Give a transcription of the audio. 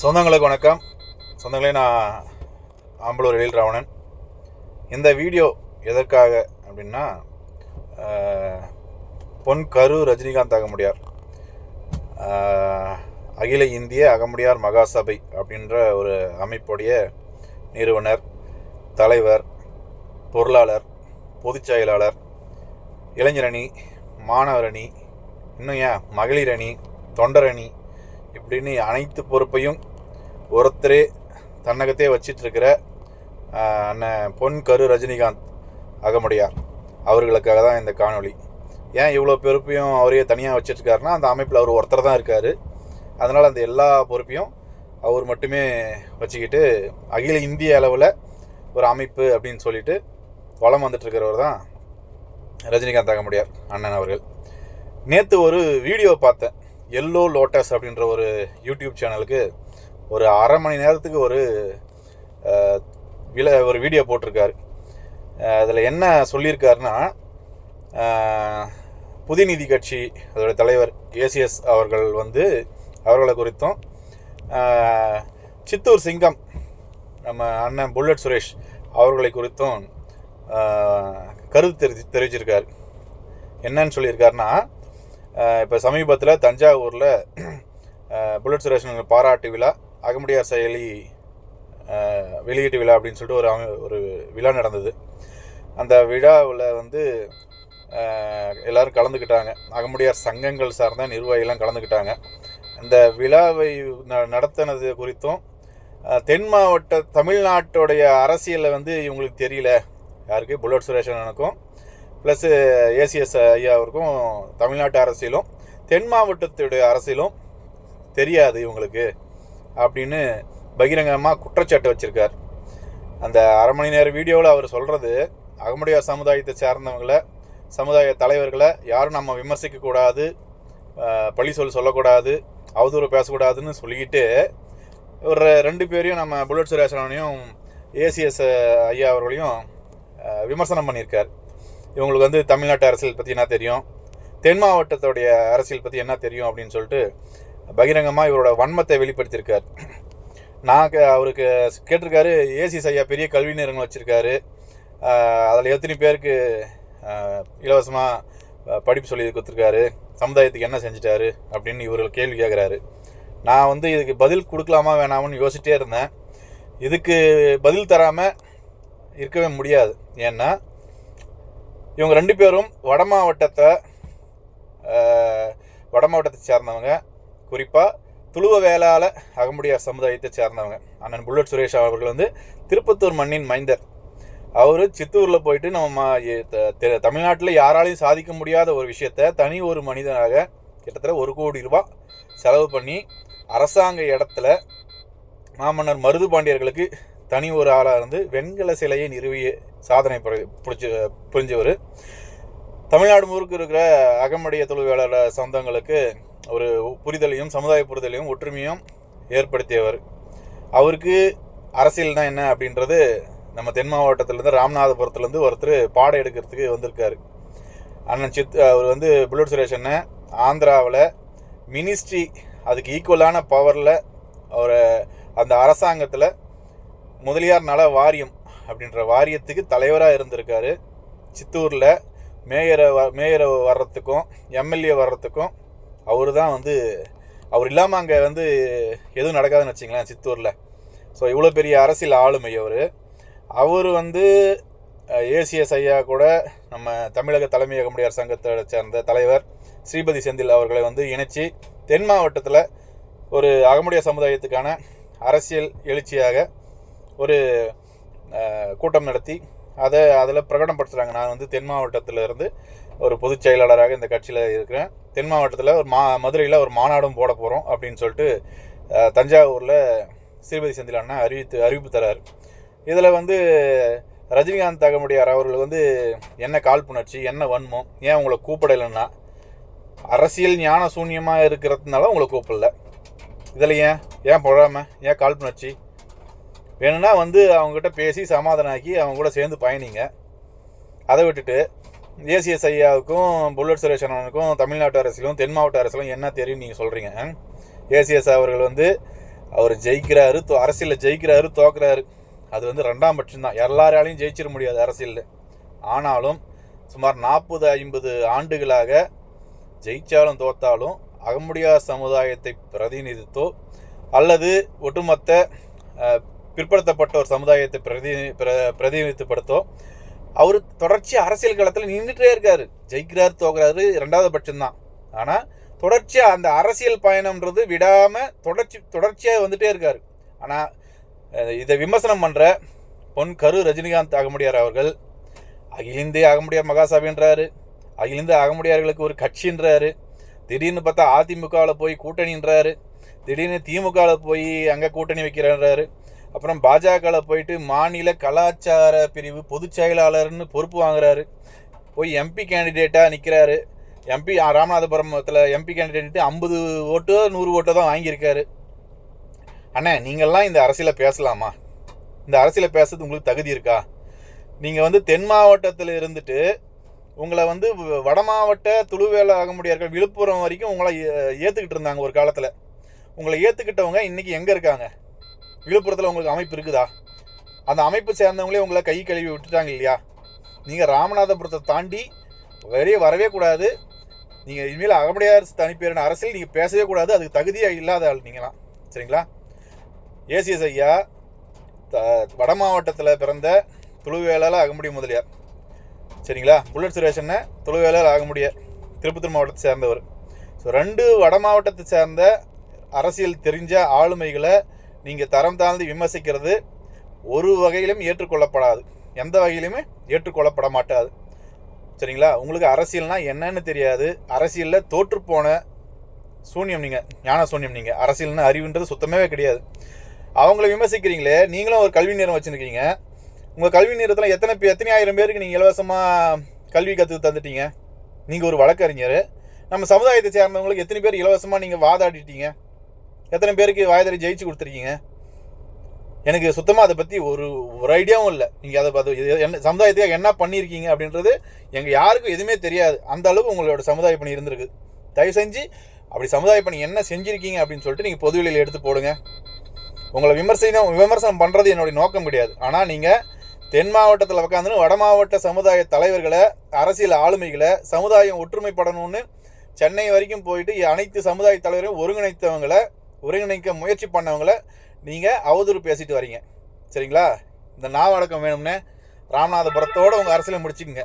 சொந்தங்களுக்கு வணக்கம். சொந்தங்களே நான் ஆம்பலூர் எழில் ராவணன். இந்த வீடியோ எதற்காக அப்படின்னா பொன் கரு ரஜினிகாந்த் அகமுடியார். அகில இந்திய அகமுடியார் மகாசபை அப்படின்ற ஒரு அமைப்புடைய நிறுவனர் தலைவர் பொருளாளர் பொதுச் செயலாளர் இளைஞரணி மாணவரணி இன்னும் ஏன் மகளிரணி தொண்டரணி இப்படின்னு அனைத்து பொறுப்பையும் ஒருத்தரே தன்னகத்தே வச்சிட்ருக்கிற அண்ணன் பொன் கரு ரஜினிகாந்த் அகமுடையார் அவர்களுக்காக தான் இந்த காணொளி. ஏன் இவ்வளோ பொறுப்பையும் அவரே தனியாக வச்சிட்ருக்காருன்னா அந்த அமைப்பில் அவர் ஒருத்தர் தான் இருக்கார். அதனால் அந்த எல்லா பொறுப்பையும் அவர் மட்டுமே வச்சுக்கிட்டு அகில இந்திய அளவில் ஒரு அமைப்பு அப்படின்னு சொல்லிட்டு வளம் வந்துட்டுருக்கிறவர் தான் ரஜினிகாந்த் அகமுடையார் அண்ணன் அவர்கள். நேற்று ஒரு வீடியோ பார்த்தேன். எல்லோ லோட்டஸ் அப்படின்ற ஒரு யூடியூப் சேனலுக்கு ஒரு அரை மணி நேரத்துக்கு ஒரு வில ஒரு வீடியோ போட்டிருக்காரு. அதில் என்ன சொல்லியிருக்காருன்னா புதிநிதி கட்சி அதோட தலைவர் ஏசிஎஸ் அவர்கள் வந்து அவர்களை குறித்தும் சித்தூர் சிங்கம் நம்ம அண்ணன் புல்லட் சுரேஷ் அவர்களை குறித்தும் கருத்து தெரிவி தெரிவிச்சிருக்கார். என்னன்னு சொல்லியிருக்காருன்னா இப்போ சமீபத்தில் தஞ்சாவூரில் புல்லட் சுரேஷன் பாராட்டு விழா அகமுடியார் செயலி வெளியீட்டு விழா அப்படின்னு சொல்லிட்டு ஒரு ஒரு விழா நடந்தது. அந்த விழாவில் வந்து எல்லோரும் எல்லாரும் கலந்துக்கிட்டாங்க. அகமுடியார் சங்கங்கள் சார்ந்த நிர்வாகிகள்லாம் கலந்துக்கிட்டாங்க. அந்த விழாவை ந- நடத்தினது குறித்தும் தென் மாவட்ட தமிழ்நாட்டுடைய அரசியலில் வந்து இவங்களுக்கு தெரியல. யாருக்கு? புல்லட் சுரேஷனுக்கும் ப்ளஸ்ஸு ஏசிஎஸ் ஐயாவிற்கும் தமிழ்நாட்டு அரசியலும் தென் மாவட்டத்துடைய அரசியலும் தெரியாது இவங்களுக்கு அப்படின்னு பகிரங்கமாக குற்றச்சாட்டு வச்சுருக்கார். அந்த அரை மணி நேர வீடியோவில் அவர் சொல்கிறது அகமுடியா சமுதாயத்தை சார்ந்தவங்களை சமுதாய தலைவர்களை யாரும் நம்ம விமர்சிக்கக்கூடாது பழி சொல் சொல்லக்கூடாது அவதூறு பேசக்கூடாதுன்னு சொல்லிக்கிட்டு ஒரு ரெண்டு பேரையும் நம்ம புல்லட் சுரேஷனையும் ஏசிஎஸ் ஐயா அவர்களையும் விமர்சனம் பண்ணியிருக்கார். இவங்களுக்கு வந்து தமிழ்நாட்டு அரசியல் பற்றி என்ன தெரியும்? தென் மாவட்டத்துடைய அரசியல் பற்றி என்ன தெரியும் அப்படின்னு சொல்லிட்டு பகிரங்கமாக இவரோட வன்மத்தை வெளிப்படுத்தியிருக்கார். நான் அவருக்கு கேட்டிருக்காரு ஏசி ஐயா பெரிய கல்வி நிறுவனம் வச்சுருக்காரு. அதில் எத்தனை பேருக்கு இலவசமாக படிப்பு சொல்லி கொடுத்துருக்காரு? சமுதாயத்துக்கு என்ன செஞ்சிட்டாரு? அப்படின்னு இவர்கள் கேள்வி கேட்குறாரு நான் வந்து இதுக்கு பதில் கொடுக்கலாமா வேணாமான்னு யோசிச்சிட்டே இருந்தேன். இதுக்கு பதில் தராமல் இருக்கவே முடியாது. ஏன்னா இவங்க ரெண்டு பேரும் வட மாவட்டத்தை வட மாவட்டத்தை சேர்ந்தவங்க. குறிப்பாக துளுவ வேளாள அகமுடியார் சமுதாயத்தை சேர்ந்தவங்க. அண்ணன் புல்லட் சுரேஷ் அவர்கள் வந்து திருப்பத்தூர் மண்ணின் மைந்தர். அவர் சித்தூரில் போயிட்டு நம்ம தமிழ்நாட்டில் யாராலையும் சாதிக்க முடியாத ஒரு விஷயத்த தனி ஒரு மனிதனாக கிட்டத்தட்ட ஒரு கோடி ரூபாய் செலவு பண்ணி அரசாங்க இடத்துல மாமன்னர் மருது பாண்டியர்களுக்கு தனி ஒரு ஆளாக இருந்து வெண்கல சிலையை நிறுவிய சாதனை புரி- புரிஞ்சு புரிஞ்சவர். தமிழ்நாடு முழுக்க இருக்கிற அகமடிய தொழிலாளர் சொந்தங்களுக்கு ஒரு புரிதலையும் சமுதாய புரிதலையும் ஒற்றுமையும் ஏற்படுத்தியவர். அவருக்கு அரசியல்னா என்ன அப்படின்றது நம்ம தென் மாவட்டத்திலேருந்து ராமநாதபுரத்துலேருந்து ஒருத்தர் பாடம் எடுக்கிறதுக்கு வந்திருக்காரு. அண்ணன் சித் அவர் வந்து புல்லட் சுரேஷனை ஆந்திராவில் மினிஸ்ட்ரி அதுக்கு ஈக்குவலான பவரில் அவரை அந்த அரசாங்கத்தில் முதலியார் நல வாரியம் அப்படின்ற வாரியத்துக்கு தலைவராக இருந்திருக்காரு. சித்தூரில் மேயரை வ மேயரை வர்றதுக்கும் எம்எல்ஏ வர்றதுக்கும் அவர் தான் வந்து அவர் இல்லாமல் அங்கே வந்து எதுவும் நடக்காதுன்னு வச்சிங்களேன் சித்தூரில். ஸோ இவ்வளோ பெரிய அரசியல் ஆளுமை அவர். அவர் வந்து ஏசிஎஸ் ஐயா கூட நம்ம தமிழக தலைமை முடியார் சங்கத்தை சேர்ந்த தலைவர் ஸ்ரீபதி செந்தில் அவர்களை வந்து இணைச்சி தென் மாவட்டத்தில் ஒரு அகமுடைய சமுதாயத்துக்கான அரசியல் எழுச்சியாக ஒரு கூட்டம் நடத்தி அதை அதில் பிரகடனப்படுத்துகிறாங்க நான் வந்து தென் மாவட்டத்தில் இருந்து ஒரு பொதுச் செயலாளராக இந்த கட்சியில் இருக்கிறேன். தென் மாவட்டத்தில் ஒரு மா மதுரையில் ஒரு மாநாடும் போட போகிறோம் அப்படின்னு சொல்லிட்டு தஞ்சாவூரில் ஸ்ரீபதி செந்தில் அண்ணா அறிவித்து அறிவிப்பு தர்றார் இதில் வந்து ரஜினிகாந்த் தகமுடியார் அவர்கள் வந்து என்ன காழ்ப்புணர்ச்சி என்ன வன்மம் ஏன் உங்களை கூப்பிடலைன்னா அரசியல் ஞான சூன்யமாக இருக்கிறதுனால உங்களை கூப்பிடல. இதில் ஏன் ஏன் பொழாம ஏன் காழ்ப்புணர்ச்சி? வேணும்னா வந்து அவங்ககிட்ட பேசி சமாதானம் ஆக்கி அவங்க கூட சேர்ந்து பயணிங்க. அதை விட்டுட்டு ஏசிஎஸ் ஐயாவுக்கும் புல்லட் சுரேஷ் அண்ணனுக்கும் தமிழ்நாட்டு அரசியலும் தென் மாவட்ட அரசியலும் என்ன தெரியும் நீங்கள் சொல்கிறீங்க ஏசிஎஸ் அவர்கள் வந்து அவர் ஜெயிக்கிறாரு தோ அரசியலில் ஜெயிக்கிறாரு தோக்குறாரு. அது வந்து ரெண்டாம் பட்சம்தான் எல்லாராலையும் ஜெயிச்சிட முடியாது அரசியலில். ஆனாலும் சுமார் நாற்பது ஐம்பது ஆண்டுகளாக ஜெயித்தாலும் தோத்தாலும் அகமுடியா சமுதாயத்தை பிரதிநிதித்தோ அல்லது ஒட்டுமொத்த பிற்படுத்தப்பட்ட ஒரு சமுதாயத்தை பிரதி பிர- பிரதிநிதித்துவப்படுத்தோ அவர் தொடர்ச்சி அரசியல் களத்தில் நின்றுட்டே இருக்கார். ஜெயிக்கிறார் தோக்குறாரு ரெண்டாவது பட்சம்தான். ஆனால் தொடர்ச்சியாக அந்த அரசியல் பயணம்ன்றது விடாமல் தொடர்ச்சி தொடர்ச்சியாக வந்துட்டே இருக்கார். ஆனால் இதை விமர்சனம் பண்ணுற பொன் கரு ரஜினிகாந்த் அகமுடியார் அவர்கள். அகில இந்திய அகமுடியார் மகாசபைன்றாரு. அகில இந்திய அகமுடியார்களுக்கு ஒரு கட்சின்றாரு. திடீர்னு பார்த்தா அதிமுகவில் போய் கூட்டணின்றாரு. திடீர்னு திமுகவில் போய் அங்கே கூட்டணி வைக்கிறேன்றாரு அப்புறம் பாஜகவில் போயிட்டு மாநில கலாச்சார பிரிவு பொதுச் செயலாளர்னு பொறுப்பு வாங்குறாரு. போய் எம்பி கேண்டிடேட்டாக நிற்கிறாரு எம்பி ராமநாதபுரத்தில் எம்பி கேண்டிடேட்டு ஐம்பது ஓட்டோ நூறு ஓட்டோ தான் வாங்கியிருக்காரு. அண்ணே நீங்கள்லாம் இந்த அரசியலை பேசலாமா? இந்த அரசியலை பேசுறது உங்களுக்கு தகுதி இருக்கா? நீங்கள் வந்து தென் மாவட்டத்தில் இருந்துட்டு உங்களை வந்து வ- வட மாவட்ட துளுவேல ஆக முடியாது விழுப்புரம் வரைக்கும் உங்களை ஏற்றுக்கிட்டு இருந்தாங்க ஒரு காலத்தில். உங்களை ஏற்றுக்கிட்டவங்க இன்றைக்கி எங்கே இருக்காங்க? விழுப்புரத்தில் உங்களுக்கு அமைப்பு இருக்குதா? அந்த அமைப்பு சேர்ந்தவங்களே உங்களை கை கழுவி விட்டுட்டாங்க இல்லையா? நீங்கள் ராமநாதபுரத்தை தாண்டி வெளியே வரவே கூடாது. நீங்கள் இனிமேல் அகமடியார் தனிப்பேரின அரசியல் நீங்கள் பேசவே கூடாது. அதுக்கு தகுதியாக இல்லாத ஆள் நீங்களாம் சரிங்களா? ஏசிஎஸ் ஐயா த வட மாவட்டத்தில் பிறந்த துளுவேலால் அகமுடி முதலியார். சரிங்களா? புல்லட் சுரேஷனை துளுவேலால் அகமுடியார் திருப்பத்தூர் மாவட்டத்தை சேர்ந்தவர். ஸோ ரெண்டு வட மாவட்டத்தை சேர்ந்த அரசியல் தெரிஞ்ச ஆளுமைகளை நீங்கள் தரம் தாழ்ந்து விமர்சிக்கிறது ஒரு வகையிலும் ஏற்றுக்கொள்ளப்படாது. எந்த வகையிலுமே ஏற்றுக்கொள்ளப்பட மாட்டாது. சரிங்களா? உங்களுக்கு அரசியல்னா என்னன்னு தெரியாது. அரசியலில் தோற்றுப்போன சூன்யம் நீங்கள் ஞான சூன்யம் நீங்கள் அரசியல்னு அறிவுன்றது சுத்தமாகவே கிடையாது. அவங்கள விமர்சிக்கிறீங்களே நீங்களும் ஒரு கல்வி நேரம் வச்சுருக்கீங்க. உங்கள் கல்வி நேரத்தில் எத்தனை பேர் எத்தனை ஆயிரம் பேருக்கு நீங்கள் இலவசமாக கல்வி கற்று தந்துட்டீங்க? நீங்கள் ஒரு வழக்கறிஞர். நம்ம சமுதாயத்தை சேர்ந்தவங்களுக்கு எத்தனை பேர் இலவசமாக நீங்கள் வாதாடிட்டீங்க? எத்தனை பேருக்கு வாய்தறி ஜெயிச்சு கொடுத்துருக்கீங்க? எனக்கு சுத்தமாக அதை பற்றி ஒரு ஒரு ஐடியாவும் இல்லை. நீங்கள் அதை அது இது என்ன சமுதாயத்துக்காக என்ன பண்ணியிருக்கீங்க அப்படின்றது எங்கள் யாருக்கும் எதுவுமே தெரியாது. அந்த அளவுக்கு உங்களோட சமுதாய பணி இருந்திருக்கு. தயவு செஞ்சு அப்படி சமுதாய பணி என்ன செஞ்சுருக்கீங்க அப்படின்னு சொல்லிட்டு நீங்கள் பொதுவெளியில் எடுத்து போடுங்க. உங்களை விமர்சனம் விமர்சனம் பண்ணுறது என்னுடைய நோக்கம் கிடையாது. ஆனால் நீங்கள் தென் மாவட்டத்தில் உட்காந்துன்னு வட மாவட்ட சமுதாய தலைவர்களை அரசியல் ஆளுமைகளை சமுதாயம் ஒற்றுமைப்படணும்னு சென்னை வரைக்கும் போயிட்டு அனைத்து சமுதாய தலைவரையும் ஒருங்கிணைத்தவங்களை ஒருங்கிணைக்க முயற்சி பண்ணவங்கள நீங்கள் அவதூறு பேசிட்டு வரீங்க. சரிங்களா? இந்த நாவடக்கம் வேணும்னே ராமநாதபுரத்தோட உங்கள் அரசியலை முடிச்சுக்குங்க.